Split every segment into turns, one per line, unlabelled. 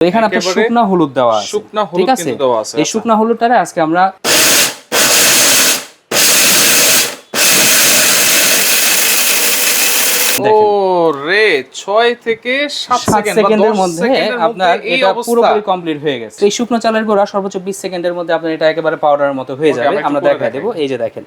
এখানে আপনার শুকনা হলুদ দেওয়া আছে
শুকনা হলুদ কিন্তু দেওয়া আছে,
এই
আচ্ছা।
শুকনা হলুদটারে আজকে আমরা
ও রে ছয় থেকে সাত
সাত সেকেন্ডের মধ্যে আপনার এটা পুরোপুরি কমপ্লিট হয়ে গেছে। এই শুকনো চালের গুঁড়া সর্বোচ্চ বিশ সেকেন্ডের মধ্যে আপনার এটা একেবারে পাউডারের মতো হয়ে যাবে।
আমরা
দেখাই। দেবো। এই যে দেখেন।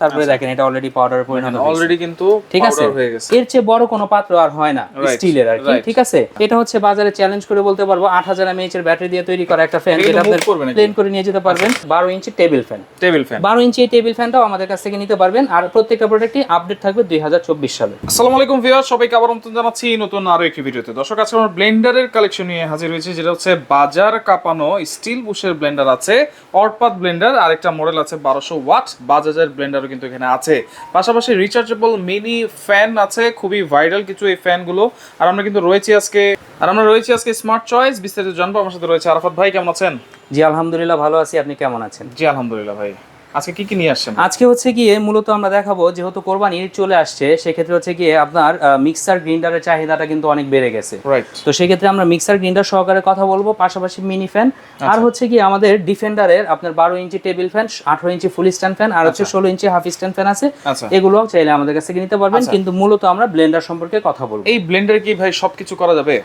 তারপরে দেখেন এটা অলরেডি পাউডার পরিণত।
অলরেডি কিন্তু
ঠিক আছে?
হয়ে
এর চেয়ে বড় কোনো পাত্র আর হয় না স্টিলের আর কি ঠিক আছে? এটা হচ্ছে বাজারে চ্যালেঞ্জ করে বলতে পারব আট হাজার এমএইচ এর ব্যাটারি দিয়ে তৈরি করা একটা ফ্যান যেটা আপনি? প্লেন করে নিয়ে যেতে পারবেন। বারো inch table fan
table fan
বারো ইঞ্চি এই টেবিল ফ্যানটাও আমাদের কাছ থেকে নিতে পারবেন আর প্রত্যেকটা প্রোডাক্টই আপডেট থাকবে দুই হাজার চব্বিশ সালে।
আসসালামু আলাইকুম ভিউয়ার সবাইকে আবার আমন্ত্রণ জানাচ্ছি নতুন আরও একটি ভিডিওতে। দর্শক আজকে আমরা ব্লেন্ডারের কালেকশন নিয়ে হাজির হয়েছি যেটা হচ্ছে বাজার কাঁপানো স্টিল বুশের ব্লেন্ডার আছে অরপাত ব্লেন্ডার আরেকটা মডেল আছে বারোশো ওয়াট বাজাজের ব্লেন্ডারও কিন্তু এখানে আছে। পাশাপাশি রিচার্জেবল মিনি ফ্যান আছে খুবই ভাইরাল কিছু এই ফ্যানগুলো আর আমরা কিন্তু রয়েছি আজকে আর আমরা রয়েছি আজকে স্মার্ট চয়েস বিস্তারিত জানব। আমার সাথে রয়েছে আরাফাত ভাই কেমন আছেন?
জি আলহামদুলিল্লাহ ভালো আছি। আপনি কেমন আছেন?
জি আলহামদুলিল্লাহ ভাই। আজকে কি কি নিয়ে আসছেন?
আজকে হচ্ছে গিয়ে মূলত আমরা দেখাবো যেহেতু কোরবানি ঈদ চলে আসছে সেক্ষেত্রে হচ্ছে গিয়ে আপনার মিক্সার গ্রিন্ডারের চাহিদাটা কিন্তু অনেক বেড়ে গেছে।
রাইট
তো সেক্ষেত্রে আমরা মিক্সার গ্রিন্ডার সহকারে কথা বলব পাশাপাশি মিনি ফ্যান আর হচ্ছে কি আমাদের ডিফেন্ডারের আপনার বারো ইঞ্চি টেবিল ফ্যান আঠারো ইঞ্চি ফুল স্ট্যান্ড ফ্যান আর হচ্ছে ষোলো ইঞ্চি হাফ স্ট্যান্ড ফ্যান আছে।
আচ্ছা।
এগুলো চাইলে আমাদের কাছ থেকে নিতে পারবেন। কিন্তু মূলত আমরা ব্লেন্ডার সম্পর্কে কথা বলব।
এই ব্লেন্ডার কি ভাই সবকিছু করা যাবে?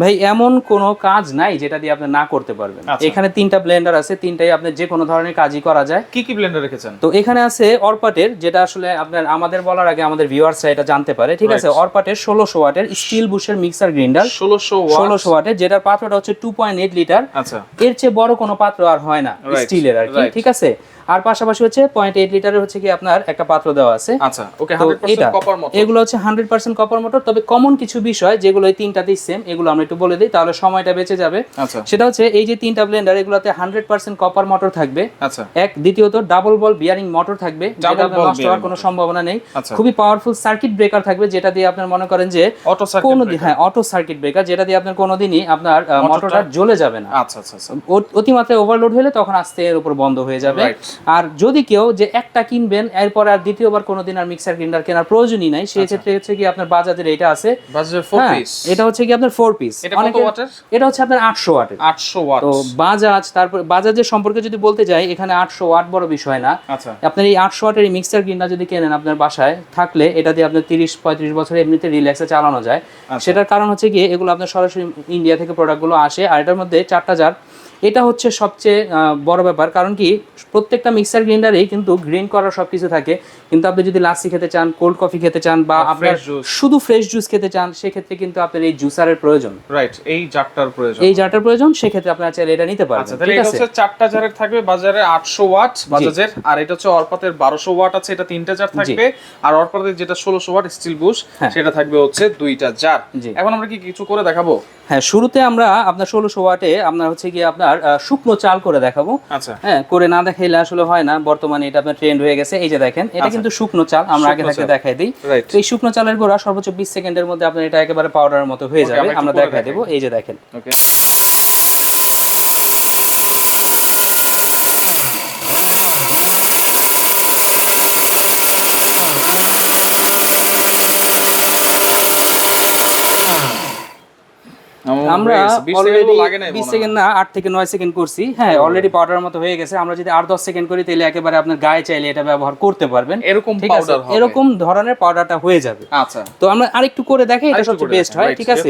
ভাই এমন কোনো কাজ নাই যেটা দিয়ে আপনি না করতে পারবেন।
আচ্ছা।
এখানে তিনটা ব্লেন্ডার আছে তিনটাই আপনার যে কোনো ধরনের কাজই করা যায়।
কি কি ব্লেন্ডার রেখেছেন?
তো এখানে আছে অরপাটের যেটা আসলে আপনার আমাদের বলার আগে আমাদের ভিউয়ার্সরা এটা জানতে পারে ঠিক আছে? অরপাটের ষোলোশো ওয়াটের স্টিল বুশের মিক্সার গ্রিন্ডার
ষোলোশো
ষোলোশো ওয়াটের যেটার পাত্রটা হচ্ছে টু পয়েন্ট এইট লিটার
আচ্ছা।
এর চেয়ে বড় কোনো পাত্র আর হয় না স্টিলের আর কি ঠিক আছে? আর পাশাপাশি হচ্ছে পয়েন্ট এইট লিটারের হচ্ছে কি আপনার একটা পাত্র দেওয়া আছে।
আচ্ছা ওকে
এটা এগুলো হচ্ছে হান্ড্রেড পার্সেন্ট কপার মোটর তবে কমন কিছু বিষয় যেগুলো এই তিনটাতেই সেম এগুলো আমরা একটু বলে দিই তাহলে সময়টা বেঁচে যাবে।
আচ্ছা।
সেটা হচ্ছে এই যে তিনটা ব্লেন্ডার এগুলোতে হান্ড্রেড পার্সেন্ট কপার মোটর থাকবে।
আচ্ছা।
এক দ্বিতীয়ত ডাবল বল বিয়ারিং মোটর থাকবে যেটা নষ্ট হওয়ার কোনো সম্ভাবনা নেই।
আচ্ছা।
খুবই পাওয়ারফুল সার্কিট ব্রেকার থাকবে যেটা দিয়ে আপনার মনে করেন যে
অটো সার্কিট
কোনো হ্যাঁ অটো সার্কিট ব্রেকার যেটা দিয়ে আপনার কোনোদিনই আপনার মোটরটা জ্বলে যাবে না।
আচ্ছা আচ্ছা আচ্ছা।
অতিমাত্রায় ওভারলোড হলে তখন আস্তে এর উপর বন্ধ হয়ে যাবে. আর যদি কেউ যে একটা কিনবেন এরপর আর দ্বিতীয়বার কোনোদিন আর মিক্সার গ্রাইন্ডার কেনার প্রয়োজনই নাই। সেই ক্ষেত্রে হচ্ছে কি আপনার বাজাজের এটা আছে। হ্যাঁ,
পিস
এটা হচ্ছে কি আপনার ফোর পিস
এটা কত ওয়াটের?
এটা হচ্ছে আপনার আটশো ওয়াটের।
800 ওয়াট।
তো বাজাজ তারপর বাজাজের সম্পর্কে যদি বলতে যাই এখানে আটশো ওয়াট বড় বিষয় না।
আচ্ছা।
আপনার এই আটশো ওয়াটের মিক্সার গ্রিন্ডার যদি কেনেন আপনার বাসায় থাকলে এটা দিয়ে আপনার তিরিশ পঁয়ত্রিশ বছর এমনিতে রিল্যাক্সে চালানো যায়।
আচ্ছা।
সেটার কারণ হচ্ছে গিয়ে এগুলো আপনার সরাসরি ইন্ডিয়া থেকে প্রোডাক্টগুলো আসে। আর এটার মধ্যে চারটা জার এটা হচ্ছে সবচেয়ে বড় ব্যাপার। কারণ কি প্রত্যেকটা মিক্সার গ্রিন্ডারেই কিন্তু গ্রিন করার সব কিছু থাকে। কিন্তু আপনি যদি লাসি খেতে চান কোল্ড কফি খেতে চান বা আপনার শুধু ফ্রেশ জুস খেতে চান সেক্ষেত্রে কিন্তু আপনার এই জুসারের প্রয়োজন।
রাইট এই জারটার প্রয়োজন।
এই জারটার প্রয়োজন সেক্ষেত্রে আপনারা চাইলে এটা নিতে পারবেন।
আচ্ছা তাহলে এটা হচ্ছে চারটা জারের থাকবে বাজারে 800 ওয়াট বাজাজের আর এটা হচ্ছে অরপাতের 1200 ওয়াট আছে এটা তিনটা জার থাকবে। আর অরপাতের যেটা 1600 ওয়াট স্টিল বুশ
হ্যাঁ।
সেটা থাকবে হচ্ছে দুইটা জার। এখন আমরা কি কিছু করে দেখাবো?
হ্যাঁ শুরুতে আমরা আপনার ষোলোশো ওয়াটে আপনার হচ্ছে গিয়ে আপনার শুকনো চাল করে দেখাবো।
আচ্ছা।
হ্যাঁ করে না দেখাইলে আসলে হয় না। বর্তমানে এটা আপনার ট্রেন্ড হয়ে গেছে। এই যে দেখেন এটা কিন্তু শুকনো চাল আমরা আগে থেকে দেখাই দিই। তো এই শুকনো চালের গোড়া সর্বোচ্চ বিশ সেকেন্ডের মধ্যে আপনার এটা একেবারে পাউডারের মতো হয়ে যাবে।
আমরা
দেখাই। দেবো। এই যে দেখেন।
ওকে।
আমরা অলরেডি বিশ সেকেন্ড না আট থেকে নয় সেকেন্ড করছি। হ্যাঁ অলরেডি পাউডারের মতো হয়ে গেছে। আমরা যদি আট দশ সেকেন্ড করি তাহলে একেবারে আপনার গায়ে চাইলে এটা ব্যবহার করতে পারবেন।
এরকম
ঠিক আছে?
পাউডার
এরকম ধরনের পাউডারটা হয়ে যাবে।
আচ্ছা।
তো আমরা আরেকটু করে দেখি এটা সবচেয়ে বেস্ট হয় ঠিক আছে?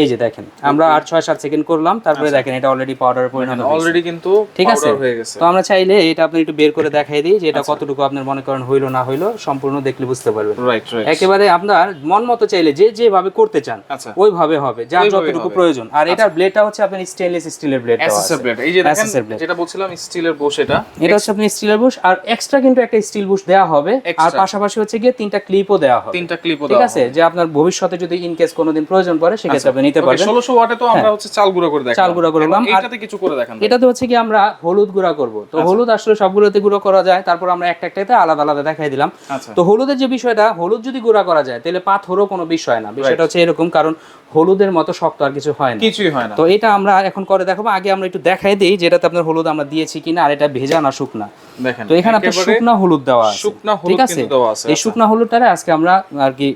এই যে দেখেন আমরা আট ছয় সাত সেকেন্ড করলাম তারপরে দেখেন এটা অলরেডি পাউডার পরিণত।
অলরেডি কিন্তু
ঠিক আছে?
হয়ে
তো আমরা চাইলে এটা আপনি একটু বের করে দেখাই দিই যে এটা কতটুকু আপনার মনে করেন হইল না হইল সম্পূর্ণ দেখলে বুঝতে পারবেন।
রাইট রাইট
একেবারে আপনার মন মতো চাইলে যে যেভাবে করতে চান
আচ্ছা।
ওইভাবে হবে
ওইভাবে
যতটুকু প্রয়োজন। আর এটার ব্লেডটা হচ্ছে আপনার স্টেনলেস স্টিলের ব্লেড
এসএসএ ব্লেড এই যে দেখেন যেটা বলছিলাম স্টিলের বোশ এটা।
এটা হচ্ছে আপনি স্টিলের বুশ আর এক্সট্রা কিন্তু একটা স্টিল বুশ দেওয়া হবে। আর পাশাপাশি হচ্ছে গিয়ে তিনটা ক্লিপও দেওয়া হবে।
তিনটা ক্লিপও
ঠিক আছে? যে আপনার ভবিষ্যতে যদি ইন কেস কোনোদিন প্রয়োজন পড়ে সেক্ষেত্রে আপনি নিতে পারবেন।
ষোলোশো ওয়াটে তো আমরা হচ্ছে চাল গুঁড়ো করে দেখালাম।
চাল গুঁড়ো করলাম, আর-
এইটাতে কিছু করে দেখান
এটাতে হচ্ছে কি আমরা হলুদ গুঁড়া করব। তো
আচ্ছা।
হলুদ আসলে সবগুলোতে গুঁড়ো করা যায়। তারপর আমরা একটা একটাতে আলাদা আলাদা দেখাই দিলাম।
আচ্ছা।
তো হলুদের যে বিষয়টা হলুদ যদি গুঁড়া করা যায় তাহলে পাথরও কোনো বিষয় না। বিষয়টা হচ্ছে এরকম কারণ হলুদের মতো শক্ত আর কিছু হয় না।
কিছুই হয় না।
তো এটা আমরা এখন করে দেখাবো। আগে আমরা একটু দেখাই দিই যেটাতে আপনার হলুদ আমরা দিয়েছি কিনা আর এটা ভেজা না শুকনা।
দেখেন
তো এখানে আপনার শুকনা হলুদ দেওয়া আছে।
শুকনা হলুদ
ঠিক আছে?
কিন্তু দেওয়া আছে।
এই শুকনা হলুদটারে আজকে আমরা আর কি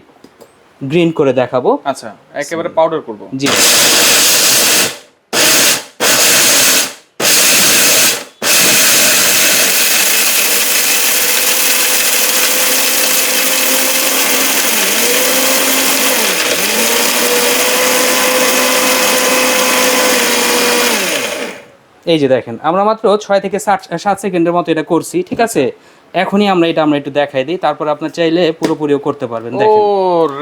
গ্রিন করে দেখাবো।
আচ্ছা একেবারে পাউডার করব।
জি। এই যে দেখেন আমরা মাত্র ছয় থেকে সাত সাত সেকেন্ডের মতো এটা করছি ঠিক আছে? এখনই আমরা এটা আমরা একটু দেখাই দিই। তারপর আপনার চাইলে পুরোপুরিও করতে পারবেন দেখেন।
ও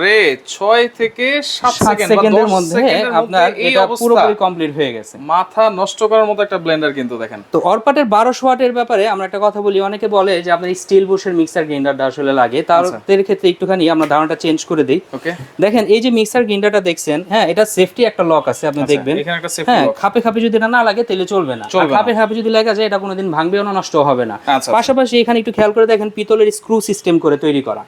রে ছয় থেকে সাত
সাত
সেকেন্ড বা
সেকেন্ডের মধ্যে আপনার এটা পুরোপুরি কমপ্লিট হয়ে গেছে।
মাথা নষ্ট করার মতো একটা ব্লেন্ডার কিন্তু দেখেন।
তো অরপাটের বারোশো ওয়াটের ব্যাপারে আমরা একটা কথা বলি অনেকে বলে যে আপনার স্টিল বুশের মিক্সার গ্রাইন্ডারটা আসলে লাগে। তাদের ক্ষেত্রে একটুখানি আমরা ধারণাটা চেঞ্জ করে দেই।
ওকে।
দেখেন এই যে মিক্সার গ্রাইন্ডারটা দেখছেন হ্যাঁ এটা সেফটি একটা লক আছে আপনি দেখবেন।
এখানে একটা সেফটি
হ্যাঁ খাপে খাপে যদি না লাগে তাহলে চলবে না। আর
চলবে না।
খাপে খাপে যদি লাগা যায় এটা কোনোদিন ভাঙবেও না নষ্ট হবে না।
আচ্ছা
পাশাপাশি এখানে একটু খেয়াল করে দেখেন পিতলের স্ক্রু সিস্টেম করে তৈরি করা।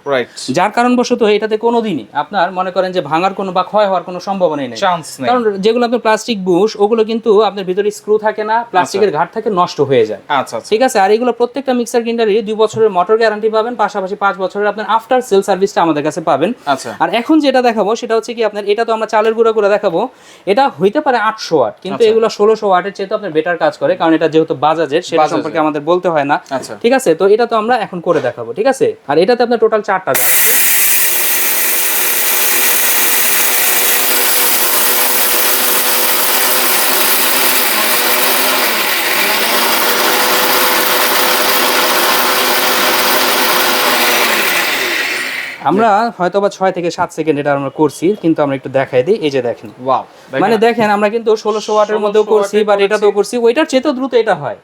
যার কারণবশত এটাতে কোনোদিনই আপনার মনে করেন যে ভাঙার কোনো বা ক্ষয় হওয়ার কোনো সম্ভাবনাই নেই।
চান্স নেই।
কারণ যেগুলো আপনার প্লাস্টিক বুশ ওগুলো কিন্তু আপনার ভিতরে স্ক্রু থাকে না প্লাস্টিকের ঘাট থাকে নষ্ট হয়ে যায়।
আচ্ছা আচ্ছা।
ঠিক আছে? আর এগুলো প্রত্যেকটা মিক্সার গ্রাইন্ডারই দুই বছরের মোটর গ্যারান্টি পাবেন পাশাপাশি পাঁচ বছরের আপনার আফটার সেল সার্ভিসটা আমাদের কাছে পাবেন।
আচ্ছা।
আর এখন যেটা দেখাবো সেটা হচ্ছে কি আপনার এটা তো আমরা চালের গুঁড়া করে দেখাবো। এটা হইতে পারে আটশো ওয়াট কিন্তু
আচ্ছা।
এগুলো ষোলোশো ওয়াটের চেয়ে তো আপনার বেটার কাজ করে কারণ এটা যেহেতু বাজাজের সেটা সম্পর্কে আমাদের বলতে হয় না।
আচ্ছা।
ঠিক আছে? তো এটা তো আমরা এখন করে দেখাবো ঠিক আছে? আর এটাতে আপনার টোটাল চারটা আমরা হয়তো বা ছয় থেকে সাত সেকেন্ড এটা আমরা করছি কিন্তু আমরা একটু দেখাই দিই। এই যে দেখেন।
ওয়াও
মানে দেখেন আমরা কিন্তু ষোলোশো ওয়াটের মধ্যেও করছি বাট এটাতেও করছি। ওইটার চেয়েও দ্রুত এটা হয়।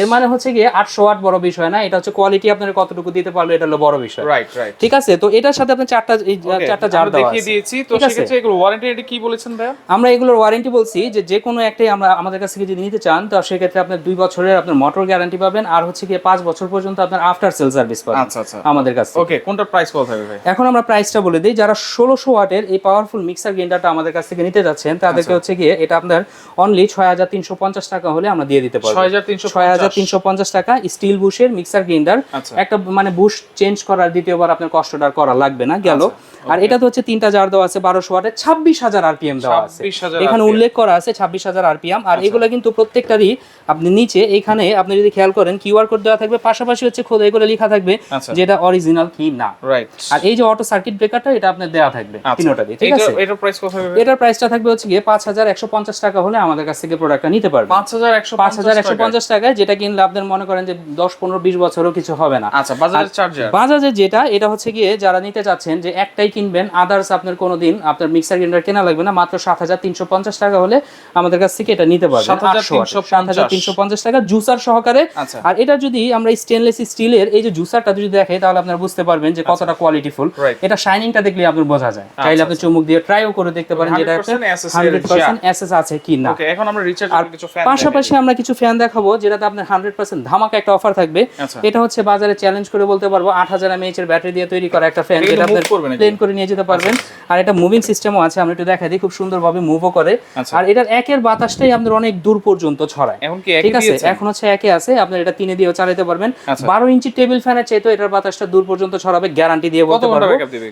এর মানে হচ্ছে গিয়ে আটশো ওয়াট বড় বিষয় না এটা হচ্ছে কোয়ালিটি আপনার কতটুকু দিতে পারল এটা হলো বড় বিষয়।
রাইট রাইট
ঠিক আছে? তো এটার সাথে আপনার চারটা এই চারটা জার দেওয়া
দেখিয়ে দিয়েছি। তো সেক্ষেত্রে এগুলো ওয়ারেন্টি এটা কি বলেছেন ভাইয়া?
আমরা এগুলোর ওয়ারেন্টি বলছি যে যে কোনো একটাই আমরা আমাদের কাছ থেকে যদি নিতে চান তো সেক্ষেত্রে আপনার দুই বছরের আপনার মোটর গ্যারান্টি পাবেন আর হচ্ছে গিয়ে পাঁচ বছর পর্যন্ত আপনার আফটার সেল সার্ভিস পাবেন
আচ্ছা আচ্ছা।
আমাদের কাছে
ওকে কোনটা প্রাইস কত থাকবে ভাই
এখন আমরা প্রাইসটা বলে দিই। যারা ষোলোশো ওয়াটের এই পাওয়ারফুল মিক্সার গ্রাইন্ডারটা আমাদের কাছ থেকে নিতে যাচ্ছেন তাদেরকে
আচ্ছা।
হচ্ছে গিয়ে এটা আপনার অনলি ছয় হাজার তিনশো পঞ্চাশ টাকা হলে আমরা দিয়ে দিতে পারব।
ছয় হাজার তিনশো
পঞ্চাশ। টাকা স্টিল বুশের মিক্সার গ্রাইন্ডার
আচ্ছা।
একটা মানে বুশ চেঞ্জ করার দ্বিতীয়বার আপনার কষ্টটা আর করা লাগবে না গেল।
আচ্ছা,
আর এটা তো হচ্ছে তিনটা জার দেওয়া আছে বারোশো ওয়াটের ছাব্বিশ হাজার আরপিএম দেওয়া আছে। এখানে উল্লেখ করা আছে ছাব্বিশ হাজার আরপিএম
আচ্ছা।
আর এগুলো কিন্তু প্রত্যেকটারই আপনি নিচে এখানে আপনি যদি খেয়াল করেন কিউআর কোড দেওয়া থাকবে পাশাপাশি হচ্ছে খোদাই করে লেখা থাকবে
আচ্ছা।
যেটা অরিজিনাল কি না।
রাইট
আর এই যে অটো সার্কিট ব্রেকারটা এটা আপনার দেওয়া থাকবে তিনোটারই ঠিক আছে?
এটার প্রাইস কত থাকবে
এটার প্রাইসটা থাকবে হচ্ছে গিয়ে পাঁচ হাজার একশো পঞ্চাশ টাকা হলে আমাদের কাছ থেকে প্রোডাক্টটা নিতে পারবে।
পাঁচ হাজার একশো
পাঁচ হাজার একশো পঞ্চাশ টাকায় যেটা কিনলে আপনার মনে করেন যে দশ পনেরো বিশ বছরও কিছু হবে না।
আচ্ছা বাজারের চার্জার
বাজাজের যেটা এটা হচ্ছে গিয়ে যারা নিতে চাচ্ছেন যে একটাই কিনবেন আদার্স আপনার কোনোদিন আপনার মিক্সার গ্রাইন্ডার কেনা লাগবে না মাত্র সাত হাজার তিনশো পঞ্চাশ টাকা হলে আমাদের কাছ থেকে এটা নিতে পারবেন
7,350
তিনশো পঞ্চাশ। টাকা জুসার সহকারে।
আচ্ছা।
আর এটা যদি আমরা স্টেনলেস স্টিলের এই যে জুসারটা যদি দেখে তাহলে আপনারা বুঝতে পারবেন যে কতটা কোয়ালিটিফুল
Right.
এটা শাইনিংটা দেখলে আপনার বোঝা যায়। চাইলে আপনি চুমুক দিয়ে ট্রাইও করে দেখতে পারেন যেটা
100%
হান্ড্রেড পার্সেন্ট এসএস আছে কি না।
এখন আমরা রিচার্জ
আর
কিছু ফ্যান
পাশাপাশি আমরা কিছু ফ্যান দেখাবো যেটাতে আপনার হান্ড্রেড পার্সেন্ট ধামাকা একটা অফার থাকবে।
আচ্ছা।
এটা হচ্ছে বাজারে চ্যালেঞ্জ করে বলতে পারব আট হাজার এমএইচ এর ব্যাটারি দিয়ে তৈরি করা একটা ফ্যান যেটা
নাকি?
প্লেন করে নিয়ে যেতে পারবেন। আর এটা মুভিং সিস্টেমও আছে আমরা একটু দেখা দিই খুব সুন্দরভাবে মুভও করে।
আচ্ছা।
আর এটার একের বাতাসটাই আপনার অনেক দূর পর্যন্ত ছড়ায়।
এখন কি
ঠিক আছে? এখন হচ্ছে একে আছে আপনার এটা তিনে দিয়েও চালাতে পারবেন।
আচ্ছা।
বারো ইঞ্চি টেবিল ফ্যানের চাইতে এটার বাতাসটা দূর পর্যন্ত ছড়াবে গ্যারান্টি দিয়ে বলতে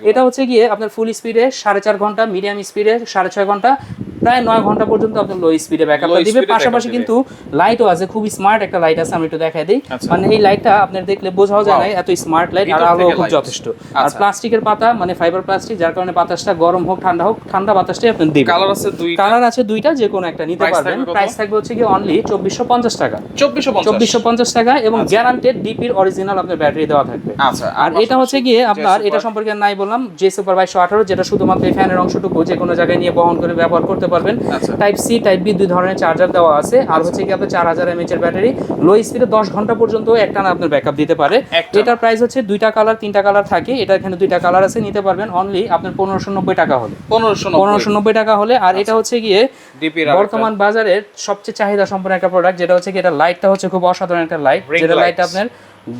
এটা হচ্ছে গিয়ে আপনার ফুল স্পিডে সাড়ে চার ঘণ্টা মিডিয়াম স্পিডে সাড়ে ছয় ঘণ্টা প্রায় নয় ঘণ্টা পর্যন্ত আপনার লো স্পিডে ব্যাকআপটা দিবে। পাশাপাশি কিন্তু লাইটও আছে খুব স্মার্ট একটা লাইট আছে আমি একটু দেখাই দিই।
আচ্ছা।
মানে এই লাইটটা আপনার দেখলে বোঝাও যায় না এত স্মার্ট লাইট আর আলো খুব যথেষ্ট। আর
আচ্ছা।
প্লাস্টিকের পাতা মানে ফাইবার প্লাস্টিক যার কারণে বাতাসটা গরম হোক ঠান্ডা হোক ঠান্ডা বাতাসটাই আপনি দিবেন
কালার আছে দুই
কালার আছে দুইটা যে কোনো একটা নিতে পারবেন। প্রাইস থাকবে হচ্ছে কি অনলি চব্বিশশো পঞ্চাশ টাকা।
চব্বিশশো পঞ্চাশ।
চব্বিশশো পঞ্চাশ টাকা এবং গ্যারান্টেড ডিপির অরিজিনাল আপনার ব্যাটারি দেওয়া থাকবে।
আচ্ছা
আর এটা হচ্ছে গিয়ে আপনার এটা সম্পর্কে নাই বললাম যে সুপার বাইশশো আঠারো যেটা শুধুমাত্র ফ্যানের অংশটুকু যে কোনো জায়গায় নিয়ে বহন করে ব্যবহার করতে পারবেন।
আচ্ছা।
টাইপ সি টাইপ বি দুই ধরনের চার্জার দেওয়া আছে। আর হচ্ছে কি আপনার চার হাজার এমএচ এর ব্যাটারি লো স্পিডে দশ ঘণ্টা পর্যন্ত একটানা আপনার ব্যাকআপ দিতে পারে। এটার প্রাইস হচ্ছে দুইটা কালার তিনটা কালার থাকে। এটা এখানে দুইটা কালার আছে নিতে পারবেন অনলি আপনার পনেরোশো নব্বই টাকা হলে।
পনেরোশো
পনেরোশো নব্বই টাকা হলে। আর এটা হচ্ছে গিয়ে বর্তমান বাজারের সবচেয়ে চাহিদা সম্পন্ন একটা প্রোডাক্ট যেটা হচ্ছে কি এটা লাইটটা হচ্ছে খুব অসাধারণ একটা লাইট যেটা লাইট আপনার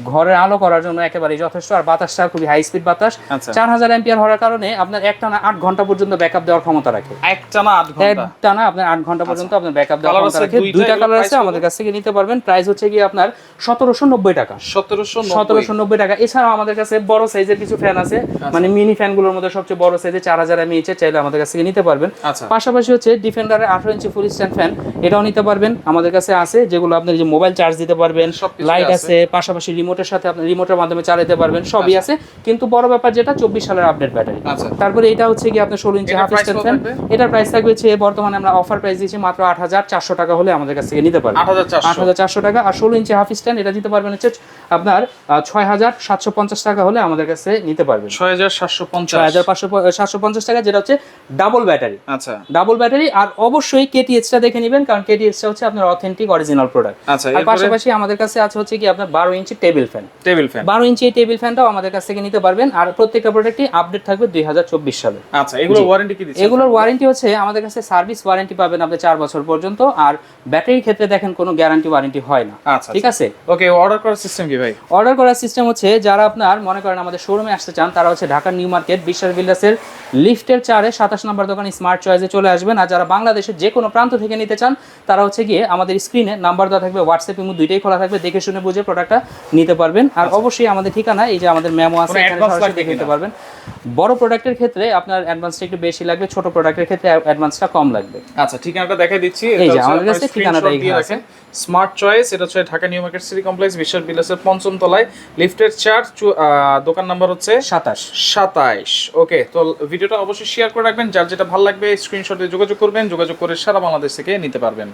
ঘরের আলো করার জন্য একেবারেই যথেষ্ট। আর বাতাসটা খুবই হাই স্পিড বাতাস।
আচ্ছা।
চার হাজার এম্পিয়ার হওয়ার কারণে আপনার একটা না আট ঘণ্টা পর্যন্ত ব্যাকআপ দেওয়ার ক্ষমতা রাখে।
একটা না আট ঘণ্টা?
একটা আপনার আট ঘণ্টা পর্যন্ত আপনার ব্যাকআপ দেওয়ার ক্ষমতা রাখে।
দুইটা,
কালার আছে আমাদের কাছ থেকে নিতে পারবেন। প্রাইস হচ্ছে কি আপনার সতেরোশো নব্বই টাকা।
সতেরোশো
সতেরোশো নব্বই টাকা। এছাড়াও আমাদের কাছে বড় সাইজের কিছু ফ্যান আছে।
আচ্ছা।
মানে মিনি ফ্যানগুলোর মধ্যে সবচেয়ে বড় সাইজের চার হাজার এম এমএইচ চাইলে আমাদের কাছ থেকে নিতে পারবেন।
আচ্ছা।
পাশাপাশি হচ্ছে ডিফেন্ডারের আঠারো ইঞ্চি ফুল স্ট্যান্ড ফ্যান এটাও নিতে পারবেন। আমাদের কাছে আছে যেগুলো আপনি যে মোবাইল চার্জ দিতে পারবেন। লাইট
আছে।
আছে পাশাপাশি রিমোটের সাথে আপনি রিমোটের মাধ্যমে চালাতে পারবেন সবই আছে। কিন্তু বড় ব্যাপার যেটা চব্বিশ সালের আপডেট ব্যাটারি
আচ্ছা।
তারপরে এটা হচ্ছে কি আপনার ষোলো ইঞ্চি হাফ স্ট্যান্ড ফ্যান এটার প্রাইস থাকবে হচ্ছে বর্তমানে আমরা অফার প্রাইস দিচ্ছি মাত্র আট হাজার চারশো টাকা হলে আমাদের কাছ থেকে নিতে পারবেন।
আট হাজার চারশো।
টাকা। আর ষোলো ইঞ্চি হাফ স্ট্যান্ড এটা দিতে পারবেন হচ্ছে আপনার ছয় হাজার সাতশো পঞ্চাশ টাকা হলে আমাদের কাছে নিতে পারবেন।
ছয় হাজার সাতশো
ছয়
পঞ্চাশ
হাজার পাঁচশো সাতশো পঞ্চাশ টাকা যেটা হচ্ছে ডাবল ব্যাটারি
আচ্ছা।
ডাবল ব্যাটারি আর অবশ্যই কেটিএসটা দেখে নেবেন কারণ কেটিএসটা হচ্ছে আপনার অথেন্টিক অরিজিনাল প্রোডাক্ট
আচ্ছা
আর পাশাপাশি আমাদের কাছে আছে হচ্ছে কি আপনার বারো inch table fan.
Table fan.
বারো ইঞ্চি এই টেবিল ফ্যানটাও আমাদের কাছ থেকে নিতে পারবেন। আর প্রত্যেকটা প্রোডাক্টই আপডেট থাকবে দুই হাজার চব্বিশ সালে।
আচ্ছা এগুলো ওয়ারেন্টি কি
এগুলোর ওয়ারেন্টি হচ্ছে আমাদের কাছে সার্ভিস ওয়ারেন্টি পাবেন আপনি চার বছর পর্যন্ত। আর ব্যাটারির ক্ষেত্রে দেখেন কোনো গ্যারান্টি ওয়ারেন্টি হয় না।
আচ্ছা
ঠিক আছে?
ওকে অর্ডার করার সিস্টেম কি ভাই?
অর্ডার করার সিস্টেম হচ্ছে যারা আপনার মনে করেন আমাদের শোরুমে আসতে চান তারা হচ্ছে ঢাকার নিউ মার্কেট বিশ্বাস বিল্ডার্সের লিফটের চারে সাতাশ নম্বর দোকান স্মার্ট চয়েসে চলে আসবেন। আর যারা বাংলাদেশের যে কোনো প্রান্ত থেকে নিতে চান তারা হচ্ছে গিয়ে আমাদের স্ক্রিনে নাম্বার দেওয়া থাকবে হোয়াটসঅ্যাপ ইমো দুইটাই খোলা থাকবে। দেখে শুনে বুঝে প্রোডাক্টটা নিতে পারবেন। আর অবশ্যই আমাদের ঠিকানা এই যে আমাদের মেমো আছে দেখে নিতে পারবেন। বড় প্রোডাক্টের ক্ষেত্রে আপনার অ্যাডভান্সটা একটু বেশি লাগবে ছোট প্রোডাক্টের ক্ষেত্রে অ্যাডভান্সটা কম লাগবে।
আচ্ছা ঠিকানাটা দেখাই দিচ্ছি।
এই যে, আমাদের কাছে ঠিকানাটা এখানে আছে।
স্মার্ট চয়েস এটা হচ্ছে Dhaka New Market City Complex বিশাল বিলাসের পঞ্চম তলায়। লিফটের চার আহ, দোকান নাম্বার হচ্ছে
সাতাশ।
সাতাইশ। ওকে তো ভিডিওটা অবশ্যই শেয়ার করে রাখবেন। যার যেটা ভালো লাগবে স্ক্রিনশটে যোগাযোগ করবেন। যোগাযোগ করে সারা বাংলাদেশ থেকে নিতে পারবেন।